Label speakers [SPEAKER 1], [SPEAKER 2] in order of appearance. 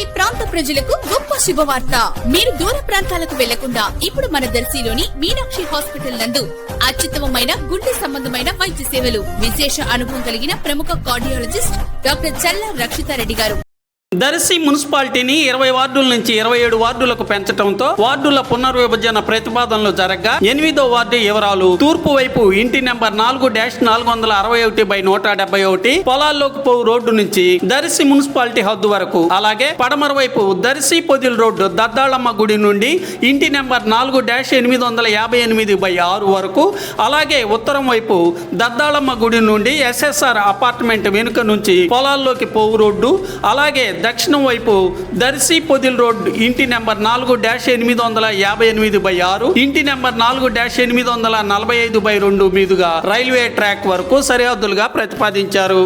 [SPEAKER 1] ప్రతి ప్రాంత ప్రజలకు గొప్ప శుభవార్త. మీరు దూర ప్రాంతాలకు వెళ్ళకుండా ఇప్పుడు మన దర్శిలోని మీనాక్షి హాస్పిటల్ నందు అత్యుత్తమమైన గుండె సంబంధమైన వైద్య సేవలు విశేష అనుభవం కలిగిన ప్రముఖ కార్డియాలజిస్ట్ డాక్టర్ చల్లా రక్షితారెడ్డి గారు.
[SPEAKER 2] దర్శి మున్సిపాలిటీని ఇరవై వార్డుల నుంచి ఇరవై ఏడు వార్డులకు పెంచడంతో వార్డుల పునర్విభజన ప్రతిపాదనలు జరగగా. ఎనిమిదో వార్డు వివరాలు. తూర్పు వైపు ఇంటి నెంబర్ నాలుగు డాష్ నాలుగు వందల అరవై ఒకటి బై నూట డెబ్బై ఒకటి పొలాల్లోకి పోవు రోడ్డు నుంచి దర్శి మున్సిపాలిటీ హద్దు వరకు. అలాగే పడమర వైపు దర్శి పొదిల్ రోడ్డు దద్దాళమ్మ గుడి నుండి ఇంటి నెంబర్ నాలుగు డాష్ ఎనిమిది వందల యాభై ఎనిమిది బై ఆరు వరకు. అలాగే ఉత్తరం వైపు దద్దాళమ్మ గుడి నుండి ఎస్ఎస్ఆర్ అపార్ట్మెంట్ వెనుక నుంచి పొలాల్లోకి పోవు రోడ్డు. అలాగే దక్షిణం వైపు దర్శి పొదిల్ రోడ్ ఇంటి నెంబర్ నాలుగు డాష్ ఎనిమిది వందల యాభై ఎనిమిది బై ఆరు ఇంటి నెంబర్ నాలుగు డాష్ ఎనిమిది వందల నలభై ఐదు బై రెండు మీదుగా రైల్వే ట్రాక్ వరకు సరిహద్దులుగా ప్రతిపాదించారు.